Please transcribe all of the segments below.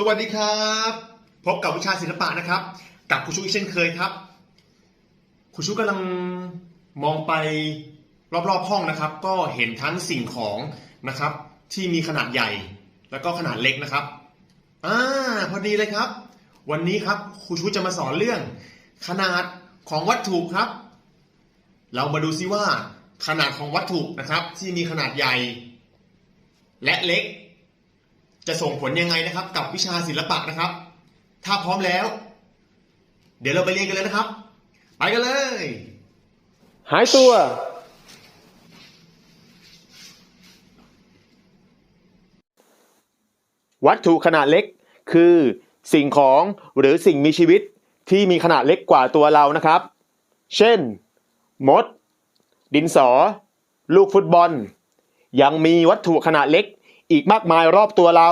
สวัสดีครับ พบกับวิชาศิลปะนะครับ กับครูชูอีกเช่นเคยครับครูชูกำลังมองไปรอบๆห้องนะครับ ก็เห็นทั้งสิ่งของนะครับ ที่มีขนาดใหญ่ แล้วก็ขนาดเล็กนะครับอ่าพอดีเลยครับ วันนี้ครับครูชูจะมาสอนเรื่อง ขนาดของวัตถุครับ เรามาดูซิว่า ขนาดของวัตถุนะครับ ที่มีขนาดใหญ่ และเล็ก จะส่งผลยังไงนะครับ กับวิชาศิลปะนะครับ ถ้าพร้อมแล้ว เดี๋ยวเราไปเรียนกันเลยนะครับ ไปกันเลย หายตัว วัตถุขนาดเล็กคือสิ่งของหรือสิ่งมีชีวิตที่มีขนาดเล็กกว่าตัวเรานะครับ เช่น มด ดินสอ ลูกฟุตบอล ยังมีวัตถุขนาดเล็ก อีกมากมายรอบตัวเรา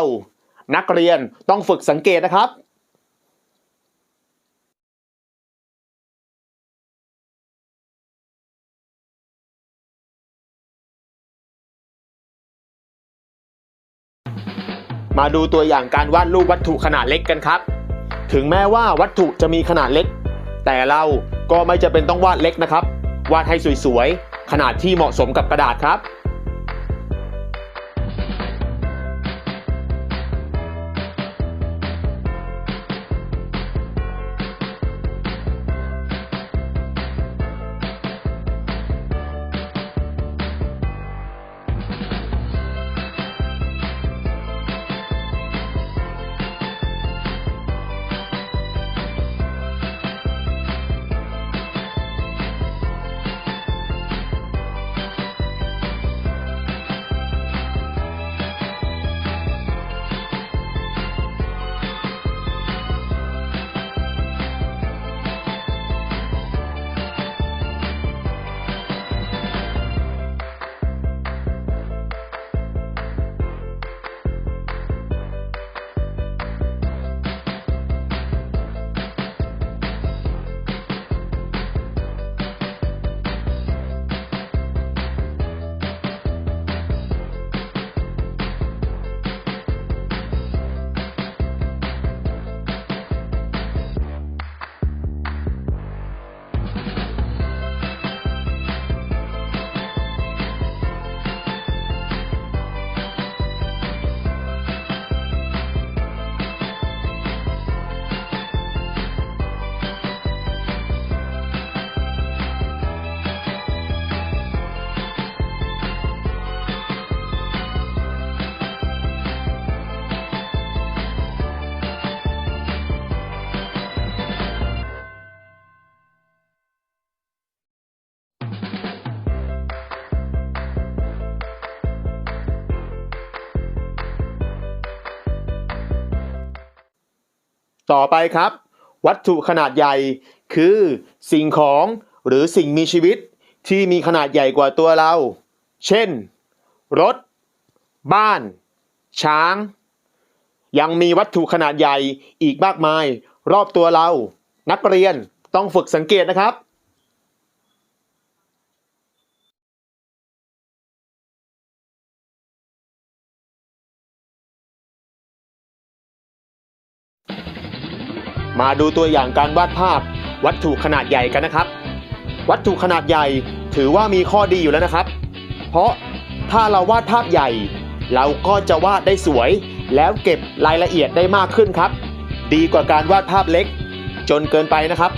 นักเรียนต้องฝึกสังเกตนะครับมาดูตัวอย่างการวาดรูปวัตถุขนาดเล็กกันครับ ถึงแม้ว่าวัตถุจะมีขนาดเล็ก แต่เราก็ไม่จะเป็นต้องวาดเล็กนะครับ วาดให้สวยๆ ขนาดที่เหมาะสมกับกระดาษครับ ต่อไปครับ วัตถุขนาดใหญ่คือสิ่งของหรือสิ่งมีชีวิตที่มีขนาดใหญ่กว่าตัวเรา เช่น รถ บ้าน ช้าง ยังมีวัตถุขนาดใหญ่อีกมากมาย รอบตัวเรา นักเรียนต้องฝึกสังเกตนะครับ มาดูตัวอย่างการวาดภาพวัตถุขนาดใหญ่กันนะครับ วัตถุขนาดใหญ่ถือว่ามีข้อดีอยู่แล้วนะครับ เพราะถ้าเราวาดภาพใหญ่ เราก็จะวาดได้สวย แล้วเก็บรายละเอียดได้มากขึ้นครับ ดีกว่าการวาดภาพเล็ก จนเกินไปนะครับ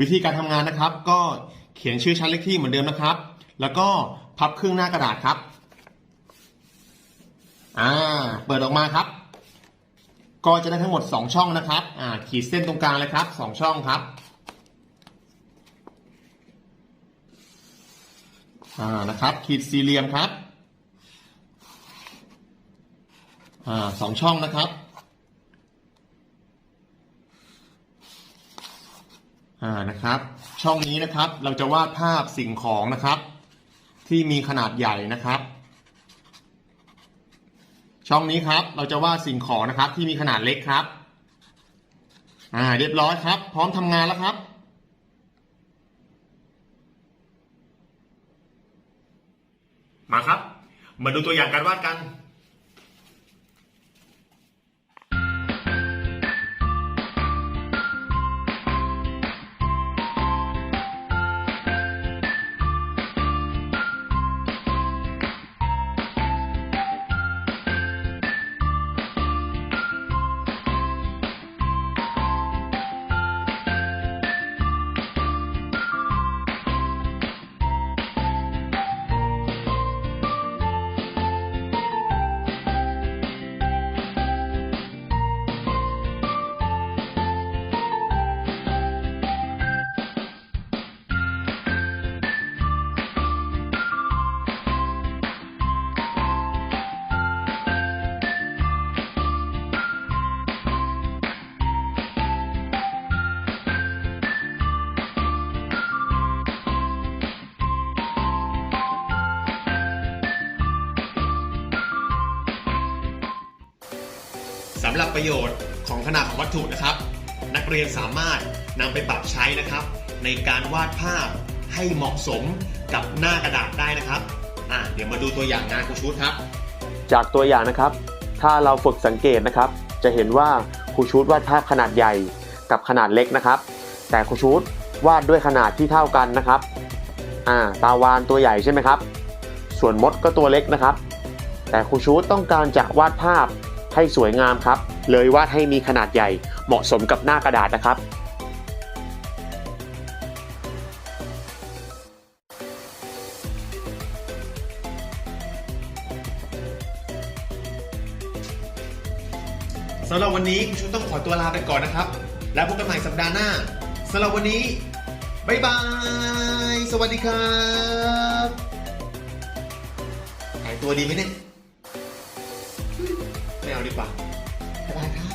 วิธีการทำงานนะครับ ก็เขียนชื่อชั้นเลขที่เหมือนเดิมนะครับ แล้วก็พับครึ่งหน้ากระดาษครับ อ่า เปิดออกมาครับ ก็จะได้ทั้งหมด 2 ช่องนะครับ อ่า ขีดเส้นตรงกลางเลยครับ 2 ช่องครับ อ่า นะครับ ขีดสี่เหลี่ยมครับ อ่าสองช่องนะครับ อ่านะครับ ช่องนี้นะครับเราจะวาดภาพสิ่งของนะครับ ที่มีขนาดใหญ่นะครับ ช่องนี้ครับเราจะวาดสิ่งของนะครับ ที่มีขนาดเล็กครับอ่าเรียบร้อยครับ พร้อมทำงานแล้วครับมาครับ มาดูตัวอย่างการวาดกัน หรับประโยชน์ของขนาดของวัตถุนะครับ นักเรียนสามารถนำไปปรับใช้นะครับ ในการวาดภาพให้เหมาะสมกับหน้ากระดาษได้นะครับอะเดี๋ยวมาดูตัวอย่างงานครูชุดครับ จากตัวอย่างนะครับ ถ้าเราฝึกสังเกตนะครับ จะเห็นว่าครูชูดวาดภาพขนาดใหญ่กับขนาดเล็กนะครับ แต่ครูชูดวาดด้วยขนาดที่เท่ากันนะครับอ่าตาวานตัวใหญ่ใช่ไหมครับ ส่วนมดก็ตัวเล็กนะครับ แต่ครูชูดต้องการจะวาดภาพให้สวยงามครับ เลยวาดให้มีขนาดใหญ่เหมาะสมกับหน้ากระดาษนะครับ สำหรับวันนี้คุณชุนต้องขอตัวลาไปก่อนนะครับ แล้วพบกันใหม่สัปดาห์หน้าสำหรับวันนี้บ๊ายบาย สวัสดีครับหายตัวดีไหมเนี่ย ไ